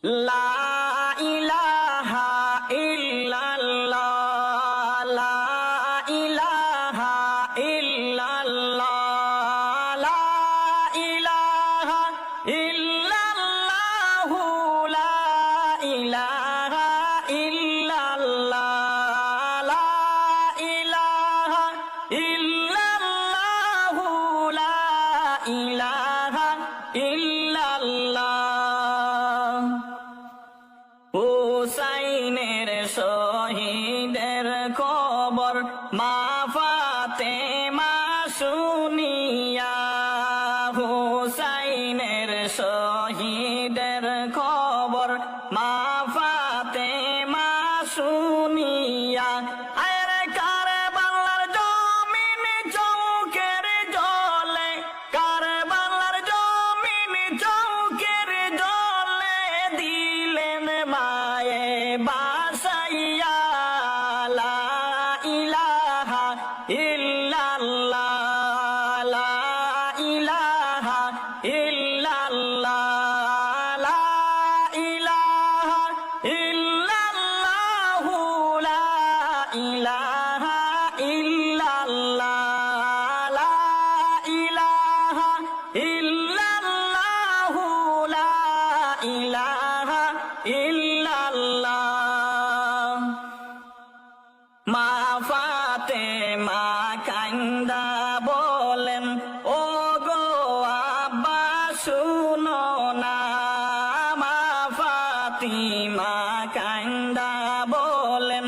La হুসাইনের শহীদের খবর মা ফাতে মা শুনিয়া হুসাইনের শহীদ বান্দা বলেন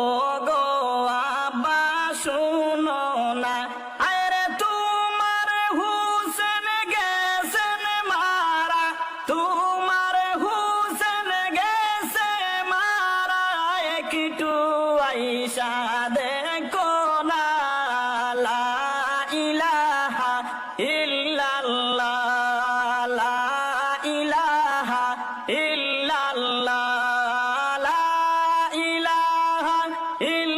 ও গো আব্বা, শুনো না। আরে তোমার হুসেন গেছেন মারা, তোমার হুসেন গেছে মারা, একটু আইসা দেখো না ইলা إلا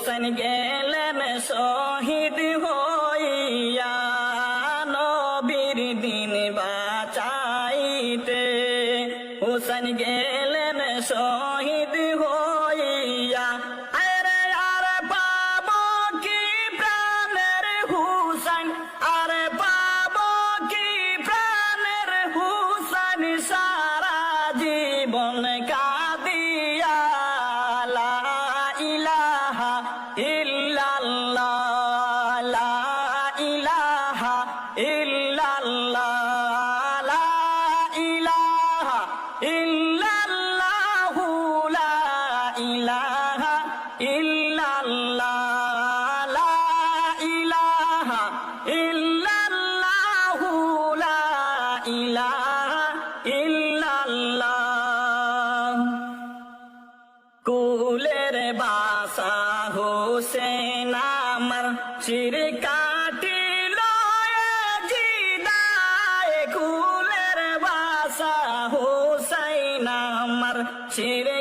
হুসেন গেলেন শহীদ হইয়া নবীর দিন বাঁচাইতে। হুসেন গেলেন শহীদ হইয়া ইলাহা ইল্লাল্লাহ লা ইলাহা ইল্লাল্লাহু লা ইলাহা ইল্লাল্লাহ। কুলের বাসা হোসেন আমার চিরকা চিরে